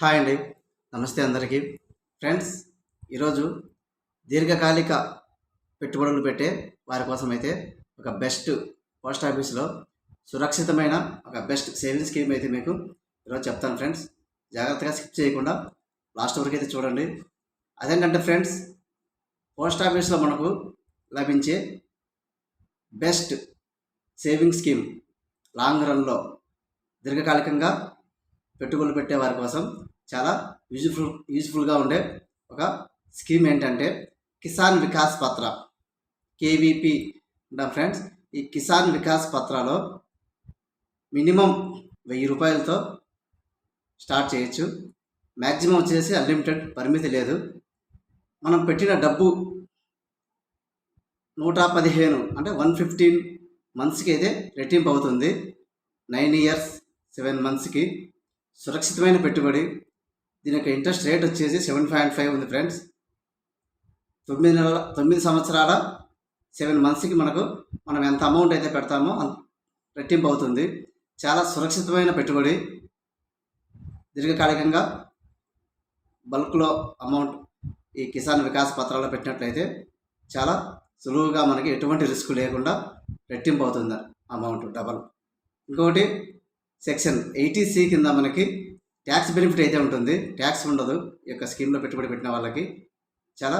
Hi అండి. నమస్తే అందరికీ. ఫ్రెండ్స్ ఈరోజు దీర్ఘకాలిక పెట్టుబడులు పెట్టే వారి కోసం అయితే ఒక బెస్ట్ పోస్ట్ ఆఫీస్లో సురక్షితమైన ఒక బెస్ట్ సేవింగ్ స్కీమ్ అయితే మీకు ఈరోజు చెప్తాను ఫ్రెండ్స్. జాగ్రత్తగా స్కిప్ చేయకుండా లాస్ట్ వరకు అయితే చూడండి. అదేంటంటే ఫ్రెండ్స్ పోస్ట్ ఆఫీస్లో మనకు లభించే బెస్ట్ సేవింగ్ స్కీమ్ లాంగ్ రన్లో దీర్ఘకాలికంగా పెట్టుబడులు పెట్టే వారి కోసం చాలా యూజ్ఫుల్ యూజ్ఫుల్గా ఉండే ఒక స్కీమ్ ఏంటంటే కిసాన్ వికాస్ పత్ర కేవీపీ అంటాం ఫ్రెండ్స్ ఈ కిసాన్ వికాస్ పత్రాలో మినిమం వెయ్యి రూపాయలతో స్టార్ట్ చేయొచ్చు. మ్యాక్సిమం వచ్చేసి అన్లిమిటెడ్ పరిమితి లేదు. మనం పెట్టిన డబ్బు నూట పదిహేను అంటే వన్ ఫిఫ్టీన్ మంత్స్కి అయితే రెట్టింపు అవుతుంది. నైన్ ఇయర్స్ సెవెన్ మంత్స్కి. సురక్షితమైన పెట్టుబడి. దీని యొక్క ఇంట్రెస్ట్ రేట్ వచ్చేసి సెవెన్ పాయింట్ ఫైవ్ ఉంది ఫ్రెండ్స్. తొమ్మిది నెలల తొమ్మిది సంవత్సరాల సెవెన్ మంత్స్కి మనకు మనం ఎంత అమౌంట్ అయితే పెడతామో అంత రెట్టింపు అవుతుంది. చాలా సురక్షితమైన పెట్టుబడి. దీర్ఘకాలికంగా బల్క్లో అమౌంట్ ఈ కిసాన్ వికాస్ పత్రాల్లో పెట్టినట్లయితే చాలా సులువుగా మనకి ఎటువంటి రిస్క్ లేకుండా రెట్టింపు అవుతుంది అమౌంట్ డబల్. ఇంకొకటి సెక్షన్ ఎయిటీ సి కింద మనకి ట్యాక్స్ బెనిఫిట్ అయితే ఉంటుంది. ట్యాక్స్ ఉండదు. ఈ యొక్క స్కీమ్లో పెట్టుబడి పెట్టిన వాళ్ళకి. చాలా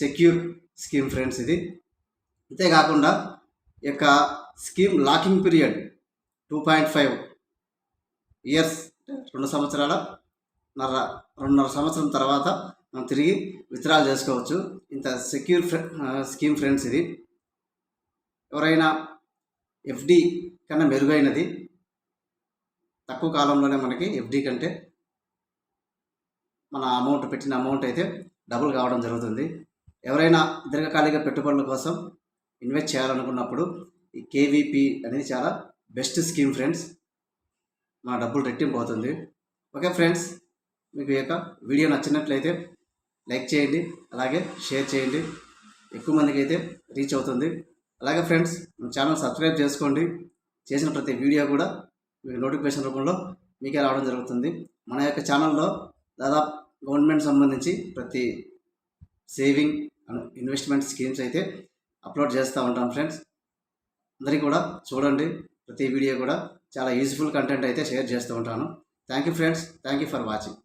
సెక్యూర్ స్కీమ్ ఫ్రెండ్స్ ఇది. అంతేకాకుండా ఈ యొక్క scheme locking period two point five years రెండు సంవత్సరాల నర రెండున్నర సంవత్సరం తర్వాత మనం తిరిగి విత్డ్రాల్ చేసుకోవచ్చు. ఇంత సెక్యూర్ స్కీమ్ ఫ్రెండ్స్ ఇది. ఎవరైనా ఎఫ్డి కన్నా మెరుగైనది తక్కువ కాలంలోనే మనకి ఎఫ్డి కంటే మన అమౌంట్ పెట్టిన అమౌంట్ అయితే డబుల్ కావడం జరుగుతుంది. ఎవరైనా దీర్ఘకాలిక పెట్టుబడుల కోసం ఇన్వెస్ట్ చేయాలనుకున్నప్పుడు ఈ కేవీపీ అనేది చాలా బెస్ట్ స్కీమ్ ఫ్రెండ్స్ మన డబ్బులు రెట్టింపు అవుతుంది. ఓకే ఫ్రెండ్స్ మీకు ఈ యొక్క వీడియో నచ్చినట్లయితే లైక్ చేయండి అలాగే షేర్ చేయండి. ఎక్కువ మందికి అయితే రీచ్ అవుతుంది. అలాగే ఫ్రెండ్స్ మన ఛానల్ సబ్స్క్రైబ్ చేసుకోండి. చేసిన ప్రతి వీడియో కూడా నోటిఫికేషన్ రూపంలో మీకే రావడం జరుగుతుంది. మన యొక్క ఛానల్లో దాదాపు గవర్నమెంట్ సంబంధించి ప్రతి సేవింగ్ అండ్ ఇన్వెస్ట్మెంట్ స్కీమ్స్ అయితే అప్లోడ్ చేస్తూ ఉంటాం ఫ్రెండ్స్. అందరికీ కూడా చూడండి. ప్రతి వీడియో కూడా చాలా యూజ్ఫుల్ కంటెంట్ అయితే షేర్ చేస్తూ ఉంటాను. Thank you friends. Thank you for watching.